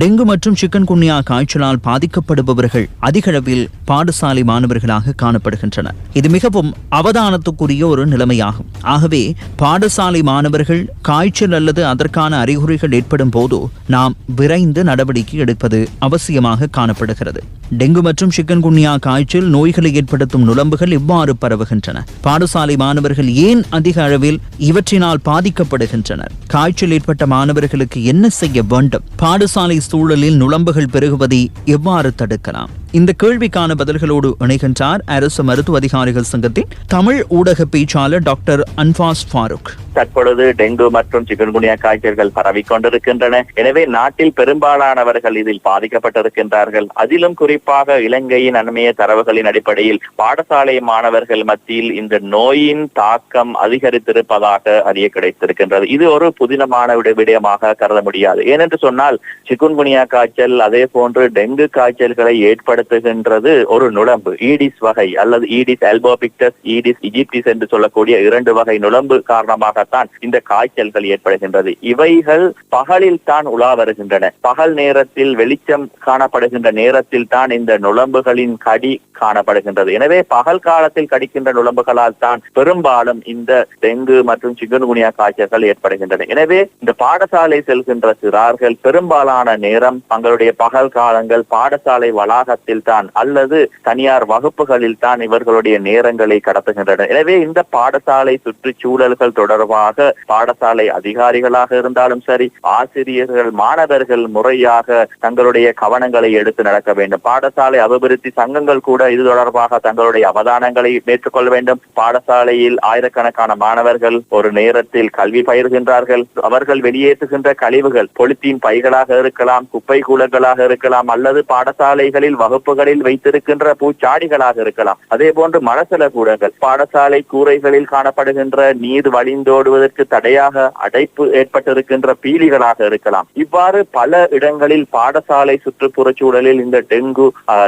Dengue மற்றும் chicken குன்னியா காய்ச்சலால் பாதிக்கப்படுபவர்கள் அதிகளவில் பாடசாலை மாணவர்களாக காணப்படுகின்றனர். இது மிகவும் அவதானத்துக்குரிய ஒரு நிலைமையாகும். ஆகவே பாடசாலை மாணவர்கள் காய்ச்சல் அல்லது அதற்கான அறிகுறிகள் ஏற்படும் போது நாம் விரைந்து நடவடிக்கை எடுப்பது அவசியமாக காணப்படுகிறது. டெங்கு மற்றும் சிக்கன் குன்னியா காய்ச்சல் நோய்களை ஏற்படுத்தும் நுழம்புகள் இவ்வாறு பரவுகின்றன. பாடசாலை மாணவர்கள் ஏன் அதிக அளவில் இவற்றினால் பாதிக்கப்படுகின்றனர்? காய்ச்சல் ஏற்பட்ட மாணவர்களுக்கு என்ன செய்ய வேண்டும்? பாடசாலை சூழலில் நுளம்புகள் பெருகுவதை எவ்வாறு தடுக்கலாம்? இந்த கேள்விக்கான பதில்களோடு இணைகின்றார் அரசு மருத்துவ அதிகாரிகள் சங்கத்தின் தமிழ் ஊடக பேச்சாளர் டாக்டர் அன்பாஸ் ஃபாரூக். தற்பொழுது டெங்கு மற்றும் சிகன்குனியா காய்ச்சல்கள் பரவிக் கொண்டிருக்கின்றன. எனவே நாட்டில் பெரும்பாலானவர்கள் இதில் பாதிக்கப்பட்டிருக்கின்றார்கள். அதிலும் குறிப்பாக இலங்கையின் அண்மைய தரவுகளின் அடிப்படையில் பாடசாலை மாணவர்கள் மத்தியில் இந்த நோயின் தாக்கம் அதிகரித்திருப்பதாக அறிய கிடைத்திருக்கின்றது. இது ஒரு புதினமான விட- விடயமாக கருத முடியாது. ஏனென்று சொன்னால் சிகுன்குனியா காய்ச்சல் அதே போன்று டெங்கு காய்ச்சல்களை ஏற்பட ஏற்படுத்துகின்றது ஒரு நுழம்பு. ஈடிஸ் வகை அல்லது ஈடிஸ் அல்போபிக்டஸ் ஈடிஸ் இஜிப்டிஸ் என்று சொல்லக்கூடிய இரண்டு வகை நுழம்பு காரணமாகத்தான் இந்த காய்ச்சல்கள் ஏற்படுகின்றது. இவைகள் பகலில் தான் உலா வருகின்றன. பகல் நேரத்தில் வெளிச்சம் காணப்படுகின்ற நேரத்தில் தான் இந்த நுழம்புகளின் கடி காணப்படுகின்றது. எனவே பகல் காலத்தில் கடிக்கின்ற நுழம்புகளால் தான் பெரும்பாலும் இந்த டெங்கு மற்றும் சிக்கன்குனியா காய்ச்சல்கள் ஏற்படுகின்றன. எனவே இந்த பாடசாலை செல்கின்ற சிறார்கள் பெரும்பாலான நேரம் தங்களுடைய பகல் காலங்கள் பாடசாலை வளாகத்தில் தான் அல்லது தனியார் வகுப்புகளில் தான் இவர்களுடைய நேரங்களை கடத்துகின்றனர். எனவே இந்த பாடசாலை சுற்றுச்சூழல்கள் தொடர்பாக பாடசாலை அதிகாரிகளாக இருந்தாலும் சரி ஆசிரியர்கள் மாணவர்கள் முறையாக தங்களுடைய கவனங்களை எடுத்து நடக்க வேண்டும். பாடசாலை அபிவிருத்தி சங்கங்கள் கூட இது தொடர்பாக தங்களுடைய அவதானங்களை மேற்கொள்ள வேண்டும். பாடசாலையில் ஆயிரக்கணக்கான மாணவர்கள் ஒரு நேரத்தில் கல்வி பயிர்கின்றார்கள். அவர்கள் வெளியேற்றுகின்ற கழிவுகள் பொலித்தீன் பைகளாக இருக்கலாம் குப்பை கூலங்களாக இருக்கலாம் அல்லது பாடசாலைகளில் வகுப்பு வகுப்புகளில் வைத்திருக்கின்ற பூச்சாடிகளாக இருக்கலாம். அதே போன்று மலசல கூடங்கள். பாடசாலை கூரைகளில் காணப்படுகின்ற நீர் வழிந்தோடுவதற்கு தடையாக அடைப்பு ஏற்பட்டிருக்கின்ற பீலிகளாக இருக்கலாம். இவ்வாறு பல இடங்களில் பாடசாலை சுற்றுப்புறச் சூழலில் இந்த டெங்கு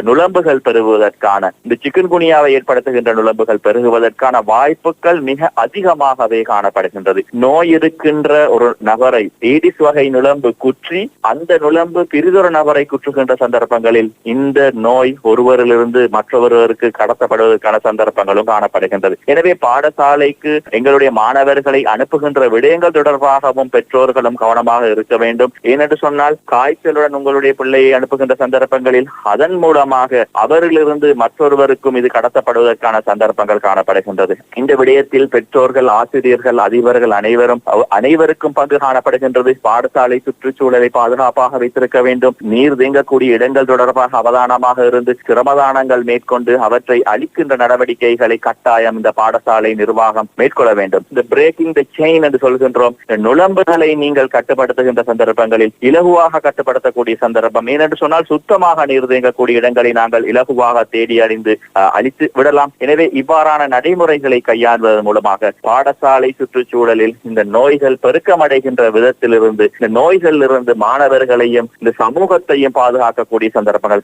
நுழம்புகள் பெருகுவதற்கான இந்த சிக்கன்குனியாவை ஏற்படுத்துகின்ற நுழம்புகள் பெருகுவதற்கான வாய்ப்புகள் மிக அதிகமாகவே காணப்படுகின்றது. நோய் இருக்கின்ற ஒரு நபரை ஏடிஸ் வகை நுழம்பு குற்றி அந்த நுழம்பு பிரிதொரு நபரை குற்றுகின்ற சந்தர்ப்பங்களில் இந்த நோய் ஒருவரிலிருந்து மற்றொருவருக்கு கடத்தப்படுவதற்கான சந்தர்ப்பங்களும் காணப்படுகின்றது. எனவே பாடசாலைக்கு எங்களுடைய மாணவர்களை அனுப்புகின்ற விடயங்கள் தொடர்பாகவும் பெற்றோர்களும் கவனமாக இருக்க வேண்டும். ஏனென்று சொன்னால் காய்ச்சலுடன் உங்களுடைய பிள்ளையை அனுப்புகின்ற சந்தர்ப்பங்களில் அதன் மூலமாக அவரிலிருந்து மற்றொருவருக்கும் இது கடத்தப்படுவதற்கான சந்தர்ப்பங்கள் காணப்படுகின்றது. இந்த விடயத்தில் பெற்றோர்கள் ஆசிரியர்கள் அதிபர்கள் அனைவரும் அனைவருக்கும் பங்கு காணப்படுகின்றது. பாடசாலை சுற்றுச்சூழலை பாதுகாப்பாக வைத்திருக்க வேண்டும். நீர் தேங்கக்கூடிய இடங்கள் தொடர்பாக அவதானமாக இருந்து சிரமதானங்கள் மேற்கொண்டு அவற்றை அழிக்கின்ற நடவடிக்கைகளை கட்டாயம் இந்த பாடசாலை நிர்வாகம் மேற்கொள்ள வேண்டும். இந்த பிரேக்கிங் த செயின் என்று சொல்கின்றோம். நுழம்புகளை நீங்கள் கட்டுப்படுத்துகின்ற சந்தர்ப்பங்களில் இலகுவாக கட்டுப்படுத்தக்கூடிய சந்தர்ப்பம். ஏனென்று சொன்னால் சுத்தமாக நீர் தேங்கக்கூடிய இடங்களை நாங்கள் இலகுவாக தேடி அறிந்து அஹ், அழித்து விடலாம். எனவே இவ்வாறான நடைமுறைகளை கையாள்வதன் மூலமாக பாடசாலை சுற்றுச்சூழலில் இந்த நோய்கள் பெருக்கமடைகின்ற விதத்திலிருந்து இந்த நோய்களிலிருந்து மாணவர்களையும் இந்த சமூகத்தையும் பாதுகாக்கக்கூடிய சந்தர்ப்பங்கள்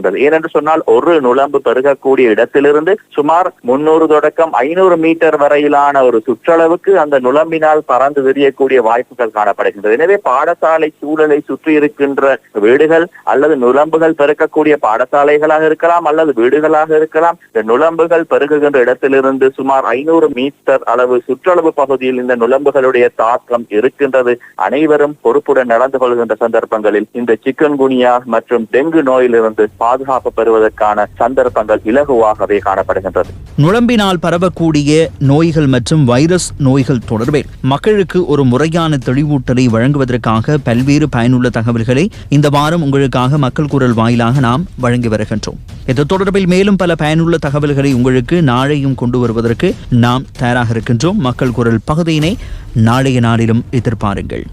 காணப்படுகின்றது ஏனென்று சொன்னால் ஒரு நுழம்பு பெருகக்கூடிய இடத்திலிருந்து சுமார் முன்னூறு தொடக்கம் ஐநூறு மீட்டர் வரையிலான ஒரு சுற்றளவுக்கு அந்த நுழம்பினால் பறந்து விரியக்கூடிய வாய்ப்புகள் காணப்படுகின்றது. எனவே பாடசாலை சூழலை சுற்றி இருக்கின்ற வீடுகள் அல்லது நுழம்புகள் பெருக்கக்கூடிய பாடசாலைகளாக இருக்கலாம் அல்லது வீடுகளாக இருக்கலாம் இந்த நுழம்புகள் பெருகுகின்ற இடத்திலிருந்து சுமார் ஐநூறு மீட்டர் அளவு சுற்றளவு பகுதியில் இந்த நுழம்புகளுடைய தாக்கம் இருக்கின்றது. அனைவரும் பொறுப்புடன் நடந்து கொள்கின்ற சந்தர்ப்பங்களில் இந்த சிக்கன்குனியா மற்றும் டெங்கு நோயிலிருந்து பாதுகாப்பு பெறுவதற்கான சந்தர்ப்பங்கள் இலகுவாகவே காணப்படுகின்றது. நுழம்பினால் பரவக்கூடிய நோய்கள் மற்றும் வைரஸ் நோய்கள் தொடர்பில் மக்களுக்கு ஒரு முறையான தெளிவூட்டலை வழங்குவதற்காக பல்வேறு பயனுள்ள தகவல்களை இந்த வாரம் உங்களுக்காக மக்கள் குரல் வாயிலாக நாம் வழங்கி வருகின்றோம். இது தொடர்பில் மேலும் பல பயனுள்ள தகவல்களை உங்களுக்கு நாளையும் கொண்டு வருவதற்கு நாம் தயாராக இருக்கின்றோம். மக்கள் குரல் பகுதியினை நாளைய நாளிலும் எதிர்பாருங்கள்.